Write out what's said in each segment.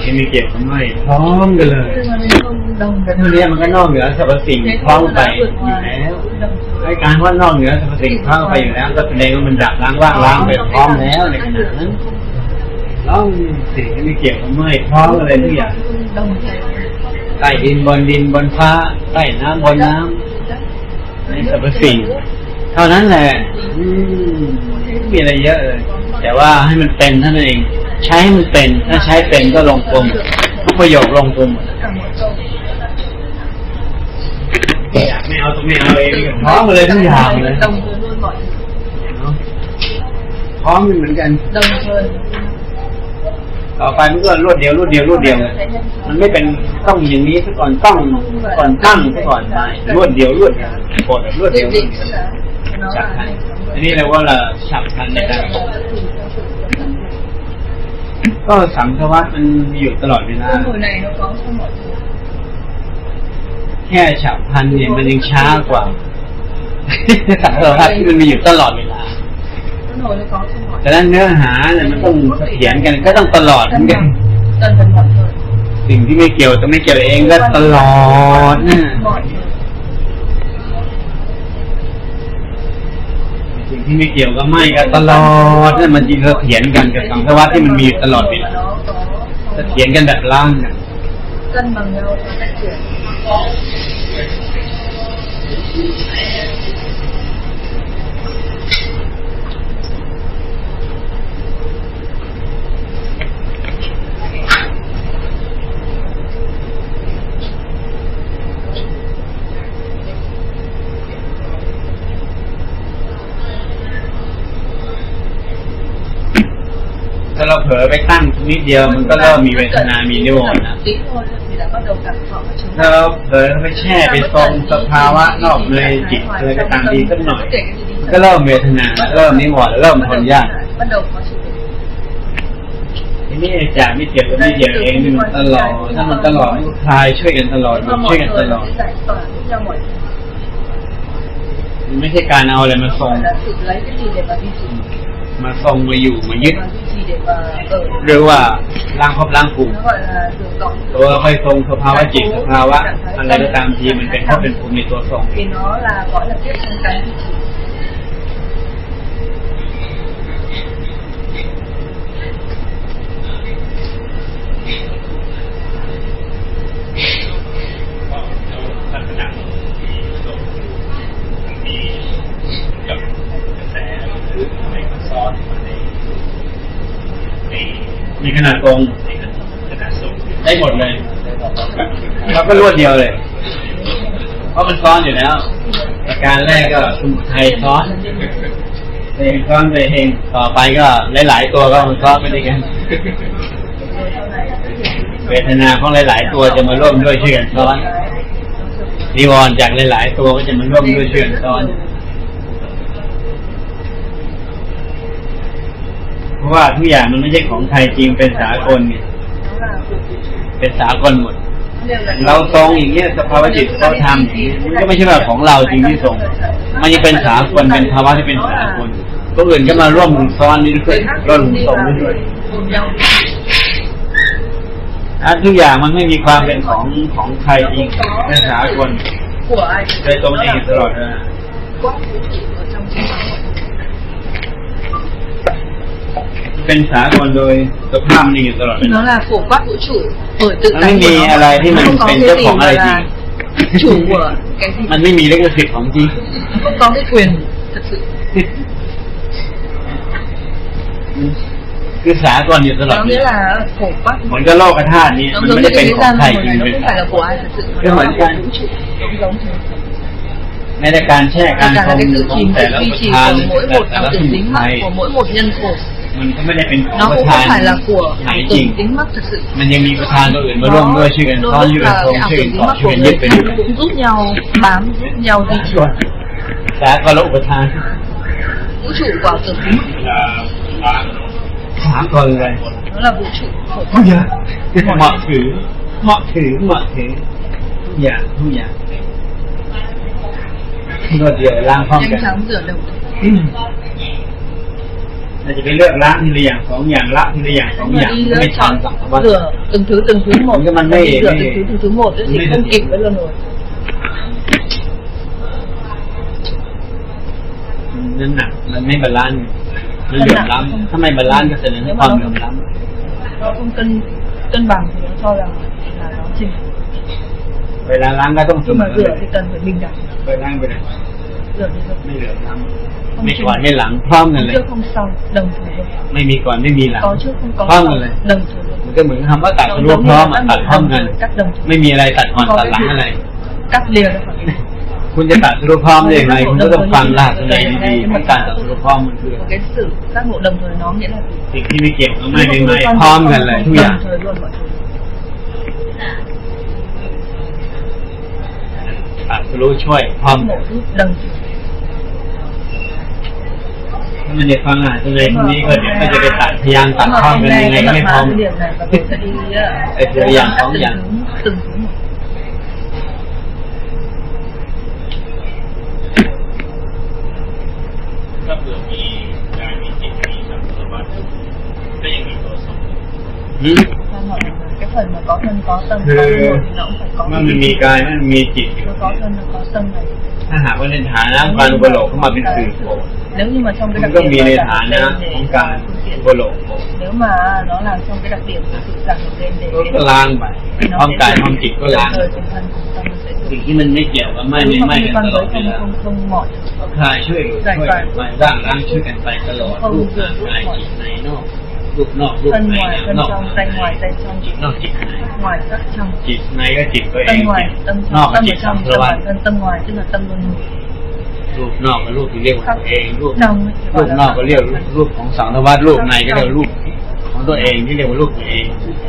ที่ไม่เกี่ยวกับไม่พร้อมกันเลยซึ่งมันต้องดงก็เท่านี้มันก็นอกเหนือสรรพสิ่งพร้อมไปอยู่แล้วไอ้การว่านอกเหนือสรรพสิ่งพร้อมไปอยู่แล้วก็แสดงว่ามันดับล้างว่างล้างไปพร้อมแล้วในขณะนั้นต้องสิ่งที่ไม่เกี่ยวกับไม่พร้อมอะไรทุกอย่างดงใจใต้ดินบนดินบนฟ้าใต้น้ำบนน้ำในสรรพสิ่งเท่านั้นแหละอืมไม่มีอะไรเยอะเลยแต่ว่าให้มันเป็นเท่านั้นเอง ใช้ให้มันเป็น ถ้าใช้เป็นก็ลงกลมทุกประโยคลงกลมหมดกับหมดตรงอยากไม่เอาตรงไม่เอาเองพร้อมมาเลยทุกอย่างเลยดงเธอ luôn mọi เนาะพร้อมเหมือนกันดงเธอต่อไปมันก็รวดเดียวรวดเดียวรวดเดียวเลยมันไม่เป็นต้องอย่างนี้ซะก่อนต้องก่อนตั้งซะก่อนไปรวดเดียวรวดเดียวกดแบบรวดเดียว định định tức là nó ฉับ là พลันอันนี้เรียกว่าเราฉับพลันในการ ก็สังสวัสดมันมีอยู่ตลอดเวลา cái mùi này nó có trong mọi thứ แค่ฉับพลันเนี่ยมันยังช้ากว่า สังสวัสดที่มันมีอยู่ตลอดเวลา cái nồi nó có trong mọi แต่นั้นเนื้อหาเนี่ยมันต้องเสถียรกันก็ต้องตลอดเหมือนกัน dần dần mọi người สิ่งที่ไม่เกี่ยวจะไม่เกี่ยวเองก็ตลอดนะ ไม่เกี่ยวก็ไม่ก็ตลอดนั่นมันจริงเสถียงกันกับสังสวัสที่มันมีอยู่ตลอดเวลาเถียงกันแบบล่างกัน cân bằng nhau và phát triển ถ้าเราเผลอไปตั้งนิดเดียวมันก็เริ่มมีเวทนา มีนิวรณ์นะ tí thôi thì đã bắt đầu cảm thọ và chúng ถ้าเราเผลอไปแช่ไปทรงสภาวะนอกในจิตอะไรก็ตามดีสักหน่อยมันก็เริ่มเวทนา เริ่มนิวรณ์เริ่มทนยาก bắt đầu có chịu đựng ทีนี้ไอ้จ่าไม่เกี่ยวกับไม่เกี่ยวเองนี่มันตลอดถ้ามันตลอดมันก็คลายช่วยกันตลอดมัน và ช่วย mọi กันต người ลอด sẽ giải tỏa giúp nhau mọi thứ มันไม่ใช่การเอาอะไรมาทรง มาทรงมาอยู่มายึด หรือว่าร่างครอบร่างภูมิ nó gọi là được dọn ตัวค่อยทรงสภาวะจิตสภาวะอะไรก็ตามทีมันเป็นเพราะเป็นภูมิในตัวทรง มีขนาดตรงในขนาดสูงได้หมดเลยเราก็รวดเดียวเลย เพราะมันซ้อนอยู่แล้วประการแรกก็สมุทัยซ้อนเองซ้อนไปเองต่อไปก็หลาย ๆ ตัวก็มันซ้อนไปด้วยกัน rồi sau này là cái hiện เวทนาของหลาย ๆ ตัวจะมาร่วมด้วยช่วยกันซ้อนนิวรณ์จากหลาย ๆ ตัวก็จะมาร่วมด้วยช่วยกันซ้อน เพ ราะว่าทุกอย่างมันไม่ใช่ของไทยจริงเป็นสากลไง nó là của vũ trụ เป็นสากลหมด đều là เราทรงอย่างเงี้ยสภาวะจิตเราทำอย่างเงี้ยมันก็ไม่ใช่ว่าของเราจริงที่ทรง มันยังเป็นสากลเป็นภาวะที่เป็นสากลตัวอื่นก็มาร่วมซ้อนนี้ด้วย người khác ร่วม cùng đi ทรง vào นี้ด้วย cùng nhau อะทุกอย่างมันไม่มีความเป็นของของใครจริงเป็นสากล của ai โดยตรงเองตลอดเวลา quát vũ trụ ở trong chính nó เป็นสากลโดยสภาพนี่อยู่ตลอดเวลา nó là phổ quát vũ trụ bởi tự มันไม่ tánh มี của nó อะไรที่มัน không có เป็น cái เจ้า gì ของอะไร mà จริง là chủ của cái gì มันไม่มีลิขสิทธิ์ของจริง không có cái quyền thật sự คือสากลอยู่ตลอด nó เว nghĩa ลา là phổ quát เหมือนกับโลกธาตุนี้ nó มัน giống ไม่ như ได้เป็น cái ของ gian ใคร màu จริ này ง nó เป็น không phải là của ai thật sự Cái nó hoàn là cảnh. của vũ trụ cũng giống thế ในแต่การแช่การ cả ทร là ง cái sự ของ chìm แต่ sự ละ duy ประ trì ธาน của mỗi แต่ một ละ ảo ส tưởng มุ tính ทัย mắc của mỗi một nhân khổ มันก็ไม่ได้เป็นของ nó ประ cũng ธาน không phải là của ไหน ảo จริง tưởng tính mắc thật sự มันยังมีประธานตัวอื่นมาร่วมด้วยช่วยกัน đôi ซ้อน lúc ช่วยกัน là ทรง cái ảo ช่วย tưởng กัน tính เกาะ mắc ช่วย của กันยึ người ดไป khác อยู่ cũng giúp nhau bám giúp nhau duy trì สากลอุปทาน vũ trụ của ảo tưởng tính mắc สากลเลย nó là vũ trụ phổ ทุก quát อย่างเหมาะถือเหมาะถือเหมาะถือทุกอย่างทุกอย่างรวดเดียวล้างพร้อมกัน nhanh chóng rửa đồng อืม เราจะไปเลือกละทีละอย่างสองอย่างละทีละอย่างสองอย่าง đi ไม่ทัน chọn สังสารวัตร rửa từng thứ từng thứ một Nhưng mà Đi mê- rửa mê- từng thứ từng thứ một thì mê- không kịp với luôn rồi นั่นหนักมันไม่บาลานซ์มันเหลื่อมล้ำถ้าไม่บาลานซ์ก็แสดงถึงความเหลื่อมล้ nó không cân cân bằng thì nó cho rằng là nó chỉnh ำเวลาล้างก็ต้องเส nhưng ม mà อ rửa thì cần phải bình đẳng เคยล้างไปไหน rửa thì ไม่เหลื่อมล้ำไม่ก่อนไม่หลังพร้อมกัน không เลย trước không sau đồng thời luôn ไม่มีก่อนไม่มีหลัง có trước không có พร้อม sau กันเลย đồng thời luôn มันก็เหมือนคำว่าตัด Nó รวม giống พ như ร้อ là มอะ cắt ตัด một พร้อม đồng กัน thời cắt đồng thời ไม่มีอะไรตัดก่อน Có ตัด cái หลัง gì อะไร cắt lìa ra khỏi nhau คุณจะตัดรูปพร้อมได้ยังไงคุณก็ต้องฟังรากในดีๆว่าการตัดรูปพร้อมมันคือ Một cái sự giác ngộ đồng thời nó nghĩa là gì? สิ่งที่ไม่เกี่ยวกับไม่ไม่ Nó ไม่ không พร้อม quan กัน trọng, เลย không ทุกอย่าง đồng thời luôn mọi thứ สรู้ช่วยพร้อมถ้ามันจะฟังอ่านตรงไหนตรงนี้ก็เดี๋ยวก็จะไปตัดพยายตัดข้อมกันยังไงไม่พร้อมไอ้ตัวอย่างสองอย่างถ้าเผื่อมีการมีจิตมีสัมผัสก็ยังมีตัวสอง người cái phần mà có thân có tâm Ừ. có linh hồn thì nó cũng phải có เมื่อมันมีกายมันมีจิตอยู่ nó có thân nó có tâm này ถ้าหากว่าในฐานะการอุปโลกเข้ามาเป็นสื่อโผล่ nếu như mà trong cái มัน đặc ก็ điểm มีใน nó ฐา giảm นะ lên ของ để การ phương tiện อุปโลกโผล่ nếu mà nó làm trong cái đặc điểm của sự giảm lên để ก็ก็ล้างไปพร้อมกายพร้อมจิตก็ล้าง đồng thời cùng thân cùng tâm nó sẽ สิ่งที่มันไม่เกี่ยวกับไม่ Nếu ไม่ mà ไม่ liên กัน quan ตลอ với ดเว không ลา không không mọi คลายช่วยเหลือช่วยกันไปร่างล้างช่วยกันไปตลอดรูปร่างกายจิตในนอก รูปนอกรูป thân ใน ngoài thân นอก trong tay ngoài tay trong จิตนอกจิตใน ngoài sắc trong จิตในก็จิตตัวเอ tâm ง ngoài จิต tâm นอก trong ก็ tâm จิ ở ตสัง trong สาร tâm วัต bản thân tâm ngoài tức là tâm luân hồi รูปนอกก็รูปที่เรียกว่าตัวเองรูป trong thì รู gọi ป là นอกก็เรียกรูปของสังสารวัตรูปในก็เรียกรูปของตัวเองที่เรียกว่ารูปตัวเอง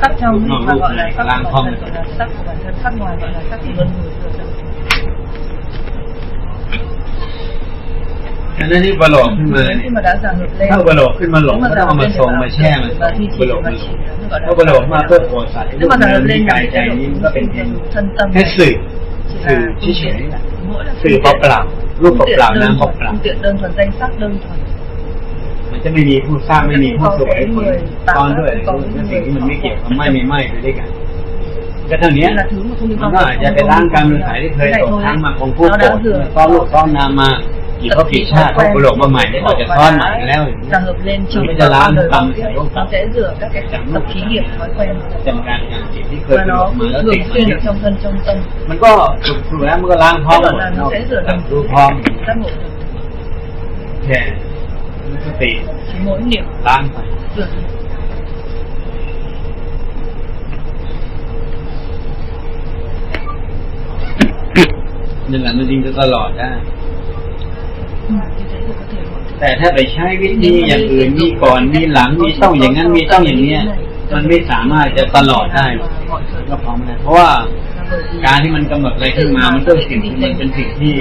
sắc trong thì Nọ, mà lúc gọi là này sắc lang của phong bản thân gọi là sắc của bản thân sắc ngoài gọi là sắc của luân hồi thừa tâm ฉะนั้นที่บโลกขึ้นมา khi mà đã giảm ngược lên ถ้าบโลกขึ้นมาหลง nếu ก็ mà ต้องเอา giảm มา lên ทรงมาแช่มัน và duy บ trì โลก và มัน chỉ nó gọi là ถ้าบโลกมาเพื่อโปรดสัตว์รู nếu ป mà นาม giảm ที่ lên กาย bằng ใจ chế độ นี้ก็เป็นเอง thân tâm แค่สื่อ chỉ สื่อ là phương เฉ tiện ย mỗi là ๆสื่อ phương เป tiện ล่าๆรูป phương เปล่า tiện ๆ đơn น้ำเป thuần ล่า phương tiện đơn thuần danh sắc đơn thuần ๆมันจะไม่มีผู้สร้างไม่มีผู้สวยคนตอนด้วยเป็นสิ่งที่มันไม่เกี่ยวกับไม่ไม่ไม่ไปด้วยกันก็เท่านี้ Đây là thứ mà không liên มัน quan ก็ tới อาจจะไปล้างกรรมสายที่เคยตกทั้งมาของผู้ nó โกร đã ธ rửa ซ้อนลูกซ้อนนามมา กี่เขาผิดชาติเขาโลกมาใหม่ได้ออกจากซ้อนใหม่แล้ว Rằng hợp lên Nó trừ mới vào ra láng đời tâm vào sẽ tiếp, vô nó tâm. sẽ rửa các cái Chẳng tập lúc khí nào. nghiệp thói quen จำการงานจิตที่เคย và เป็นอ nó อกมา cứ แล้ว thường ติดมา xuyên ที่ ở trong thân trong tâm มันก็ถูกแล้วมันก็ล้างพร้อ thế มหม bảo ด là nó sẽ rửa จับ đồng รู้พร้อม giác ngộ แค่สติ chỉ mỗi niệm ล้างไป rửa นั่นแหละมันจริงจะตลอดได้ Ừ, như thế thì có thể mọi thứ แต่ถ้าไปใช้วิธีอย่างอื่นมีก่อนมีหลังมีต้องอย่างนั้นมีต้องอย่างเนี้ย มันไม่สามารถจะตลอดได้หรอก mọi thứ ก็พร้อมนะเพราะว่า là bởi vì การที่มันกำหนดอะไรขึ้นมามันก็สิ่งที่มันเป็นสิ่งที่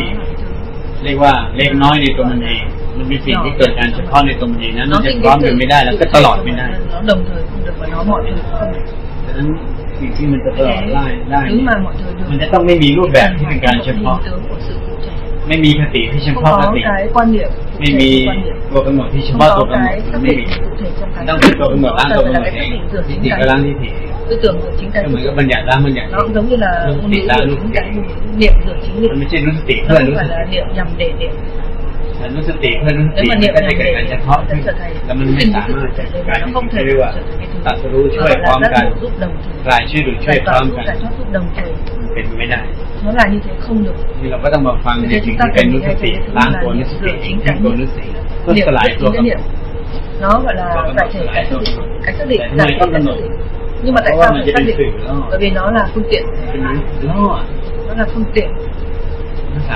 เรียกว่าเล็กน้อยในตัวมันเองมันเป็นสิ่งที่เกิดการเฉพาะในตัวมันเองนั้นมันจะพร้อมกันไม่ได้แล้วก็ตลอดไม่ได้ nó đồng thời không được và nó mọi thứ không được ฉะนั้นสิ่งที่มันจะตลอดได้ได้ thứ mà mọi thứ được มันจะต้องไม่มีรูปแบบที่เป็นการเฉพาะ hình tướng của sự cụ thể ไม่มีคติที่เฉ không พาะค có ติ cái quan điểm cụ ไม่ thể มี quan điểm ตัวกำหนดที่เฉ không พาะ có ตัวกำหนด cái xác ไม่ định มี cụ thể trong cái ต้องเป็นตัวกำหนดร้านตัว cần กำหน phải ด là เอ cái ง xác định dựa ทิฏ chính ฐิ cái ก็ร้านทิฏฐิ tư tưởng của chính cái ก็เหมือนกับบัญญัติร้านบัญญัติ nó cũng giống như là Đúng, ngôn thì ngữ ra dựa lúc- chính cái niệm dựa chính มัน niệm ไม่ใช่รู้สติ nó เพื่อ không รู้ส phải ติ là niệm nhằm để niệm แต่รู้สติเพื่อรู้สติ nếu mà มัน niệm ก็ nhằm จะเกิด để การ niệm เฉพาะ nó ขึ้ sẽ น trở thành แล้วมันไม่สามารถจะกลายเป็น nó không ที่ thể เรียกว่า trở thành cái thứ ตัดรู้ช่วย gọi พร้อ là ม giác กัน ngộ giúp đồng thời กลายช่วยหรือช่วย giải พร้อ tỏa ม giúp กัน giải thoát giúp đồng thời เป็นไม่ได้ nó là như thế không được นี่เราก็ต้องมาฟังใน Thế สิ่ง chúng ta ที่เป็น cần นุ nghĩ ส ngay ติ về cái thứ ล้าง là ตัวนุ niệm สติ dựa chính ทิ้ง cái ตัวนุสติเพื่อ niệm สลาย dựa ตัว chính กำ cái หน niệm ด nó gọi là ตัวกำหนด giải thể สลาย cái ตัว xác กำหน định ด cái xác định แต่ทำไม giải thể ต้อง cái กำหน xác ด định nhưng mà เพ tại ราะว่า sao มัน phải จะ xác เป็น định สื่อล่อ bởi vì nó là phương tiện เป็นล่อ nó là phương tiện มันส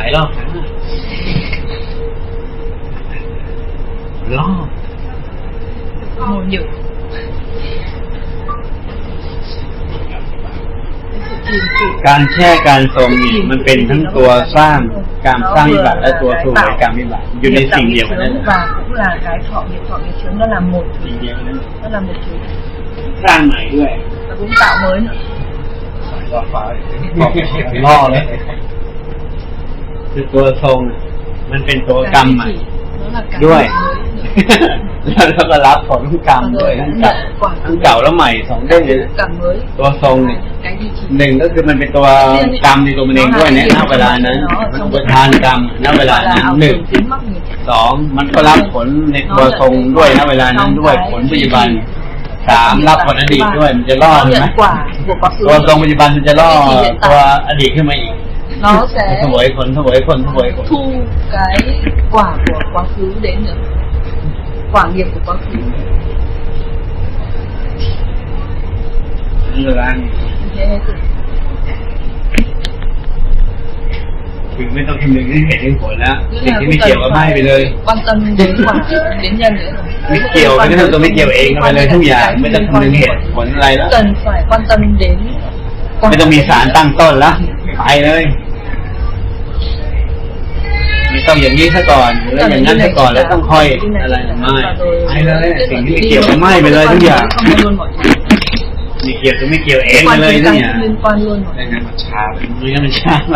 ายล่อขาล่อ mồi nhử cái sự trì trì การแช่การทรงนี่มันเป็นทั้งตัวสร้างการสร้างวิบัติและตัวสวยการวิบัติอยู่ใน nghiệp tạo สิ่ง nghiệp เดียวกันนั่น chướng แหละ và cũng là cái thọ nghiệp thọ nghiệp chướng nó là một thứ สิ่งเดียวกันนั่น nó là một thứ สร้างใหม่ด้วย và cũng tạo mới nữa ล่อฟ้าล่อเลยคือตัวทรงมันเป็นตัวกรรมใหม่ nó là cái Đuôi. Mới nữa แล้วเราก็รับผลกรรมด้วยทั้งเก่าทั้งเก่าแล้วใหม่สองเด้งเลยนะ cảm mới ตัวทรงเนี่ย cái gì chỉ หนึ่งก็คือมันเป็นตัวกรรมในตัวมันเองด้วยเนี่ยณเวลานั้นมันอุปทานกรรมณเวลา gọi là นั้น ảo หนึ่ง tưởng tính mắc nghiệp สองมันก็รับผลในตัวทรงด้วยณเวลานั้นด้วยผลปัจจุบันสามรับผลอดีตด้วยมันจะล่อ nó ใช่ไหม nhận quả của quá ตัวทรง khứ ปัจจุบันมันจะล่อตัวอดีตขึ้นมาอีก nó เส sẽ วยผลเสวยผลเสวยผล thu cái quả của quá khứ đến nữa quả nghiệp của quá khứ นี่ร้าน thế hay tự คือไม่ต้องคำนึงถึงเหตุถึงผลแล้วสิ่งที่ไม่เกี่ยวก็ไม่ไปเลย quan tâm đến quả đến nhân nữa rồi ไม่เกี่ยวไม่ต้องตัวไม่เกี่ยวเองไปเลยทุกอย่างไม่ต้องคำนึงเหตุผลอะไรแล้ว cần phải quan tâm đến quả ไม่ต้องมีสารตั้งต้นแล้วไปเลย ต้องอย่างนี้ซะก่อนหรืออย่างนั้นซะก่อนแล้วต้องค่อยอะไรไม่ไปเลยสิ่งที่ไม่เกี่ยวก็ไม่ไปเลยทุกอย่าง không luôn mọi chuyện มีเกี่ยวก็ไม่เกี่ยวเอง Cái ไป quan เลย chúng ทุ ta กอย่าง không liên quan luôn mọi ไม่ chuyện งั้นมันช้าไปไม่งั้นมันช้าไป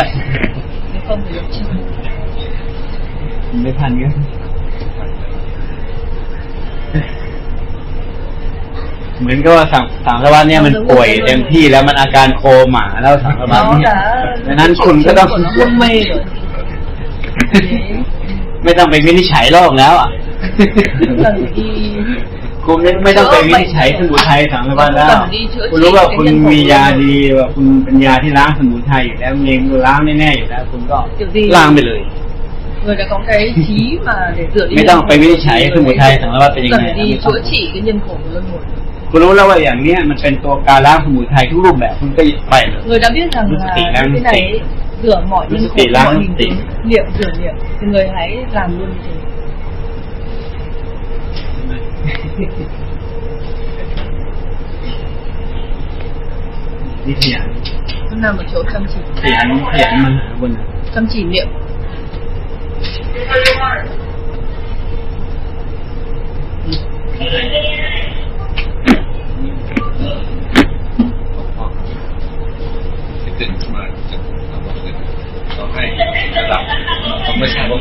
nếu không thì cũng chậm ไม่ทันกันเหมือนกับว่าสามสามสวัสดิ์เนี่ยมันป่วยเต็มที่แล้วมันอาการโคม่าแล้วสามสวัสดิ์ nó เนี่ย đã ดังนั้นคุณก็ต้อง của nó ไม่ต้องไปวินิจฉัยโรคแล้วอะ không cần phải đi คุณไม่ไม่ต้องไปวินิจฉัยสมุนไพรสามสวัสดิ์แล้วคุณรู้ว่าคุณมียาดีว่าคุณเป็นยาที่ล้างสมุนไพรอยู่แล้วเองล้างแน่ๆอยู่แล้ว คุณก็ล้างไปเลย người đã có cái trí mà để rửa đi ไม่ต้อง nhân ไป khổ วินิจฉัยสมุนไพรสามสวัสดิ์เป็นยัง cần ไง phải đi chữa trị cái nhân khổ của luân hồi คุณรู้แล้วว่าอย่างเนี้ยมันเป็นตัวการล้างสมุนไพรทุกรูปแบบคุณก็ไปเลย người đã biết rằng Lúc là tỷ lăng cái này tỷ. rửa mọi nhân Lúc khổ tỷ của lăng mọi hình tỷ. tướng niệm rửa niệm thì người hãy làm luôn như thế นี่ขยัน nó nằm ở chỗ chăm chỉ ขยันขยันมาหาคนน่ะ chăm chỉ niệm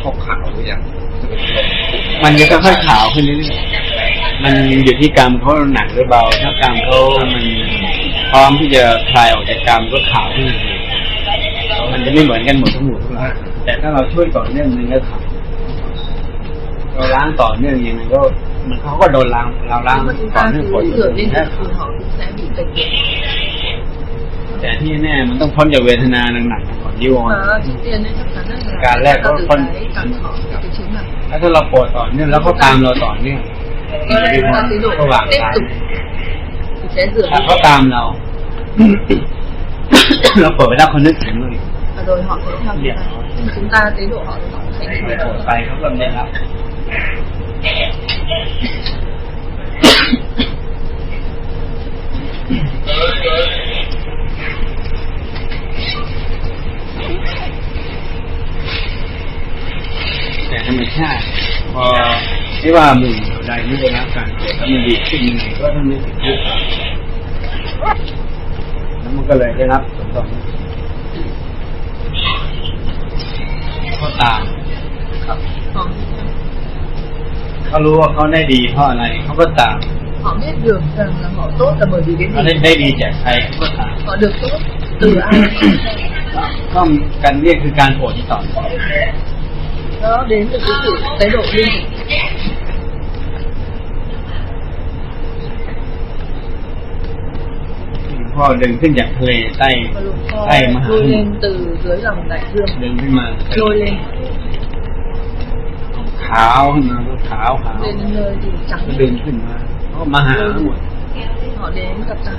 เขาขาวหรือยังจะเป็นลมมันจะค่อยๆขาวขึ้นเรื่อยๆมันอยู่ที่กรรมเขาหนักหรือเบา ถ้ากรรมเขามันพร้อมที่จะคลายออกจากกรรมก็ขาวขึ้นทันทีมันจะไม่เหมือนกันหมดทั้งหมดทุกอย่างแต่ถ้าเราช่วยต่อเนื่องมันก็ขาวเราล้างต่อเนื่องยังไงก็มันเขาก็โดนล้างเราล้าง nếu mà chúng ต่อ ta เนื่องผล cứ rửa liên แค่ tục ขาว thì họ cũng sẽ bị bệnh แต่ที่แน่มันต้องพ้นจากเวทนาหนักๆก่อนนิวรณ์ mà trước tiên ấy chắc chắn là Cả lẹ có từ phân- cái cảm thọ cái cái chứng này แล้วถ้าเราปวดต่อเนื่องแล้วเขาตามเราต่อเนื่อง Nếu chúng ta chế độ ระหว่าง tiếp ทาง tục thì sẽ rửa ถ้า đi เขาตามเราเราเปิดไปแล้วเขานึกถึงเลย và rồi họ sẽ theo Điểm. chúng ta Nhưng chúng ta chế độ họ thì họ sẽ ไปเปิดไปเขาก็ได้รับ แต่ธรรมชาติ พอ ที่ว่าหมู่ใดไม่ได้รับการเกิดแล้วมันดีขึ้นยังไงก็ต้องนึกถึงผู้ตายแล้วมันก็เลยได้รับผลตอบรับเขาตามครับ họ, เขารู้ว่าเขาได้ดีเพราะอะไรเขาก็ตาม họ biết được rằng là họ tốt là bởi vì cái เขาได้ gì ได้ดีจากใครเขาก็ตาม họ được tốt từ ai ก็การเรียกคือการผลต่อ nó đến từ cái sự chế độ liên tục พ่อดึงขึ้นจากทะเลใต้ và lục ใต้ม kho หาส lôi มุท lên ร từ dưới lòng đại dương ดึงขึ้นมา lôi lên ขาวขึ้นมาก็ขาวขาว lên đến nơi thì ก็ trắng ดึงขึ้นมาเขาก็มาหาหมด họ đến gặp ta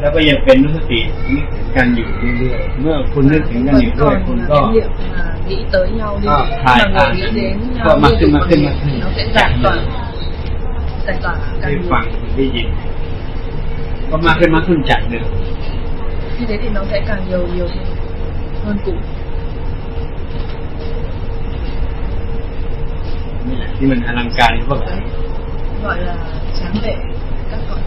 แล้วก็ยังเป็นนุสตินึกถึงกันอยู่เรื่อยๆ เมื่อคุณนึกถึงกันอยู่ vẫn เรื่อย còn คุณ là ก็ cái niệm mà nghĩ tới nhau đi Ờ, khi hài mà hài. người nghĩ đến Vợ nhau mặc liên ขึ้น tục มา bằng ขึ้น แตกต่างกันได้ฟังได้ยิน ก็มากขึ้นมากขึ้นจัดเดิมที่เด็กน้องใช้การเยียวยเงินกลุ่มนี่แหละที่มันอลังการพวกนี้ gọi là tráng lệ các con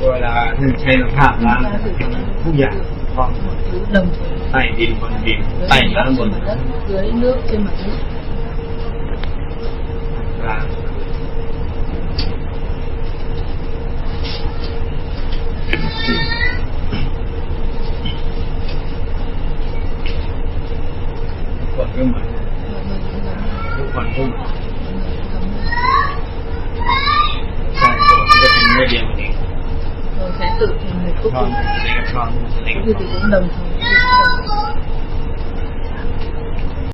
gọi là nên xem là phạm là cũng dạng con. Này thì mình việc tay lá mình dưới nước trên mặt nước.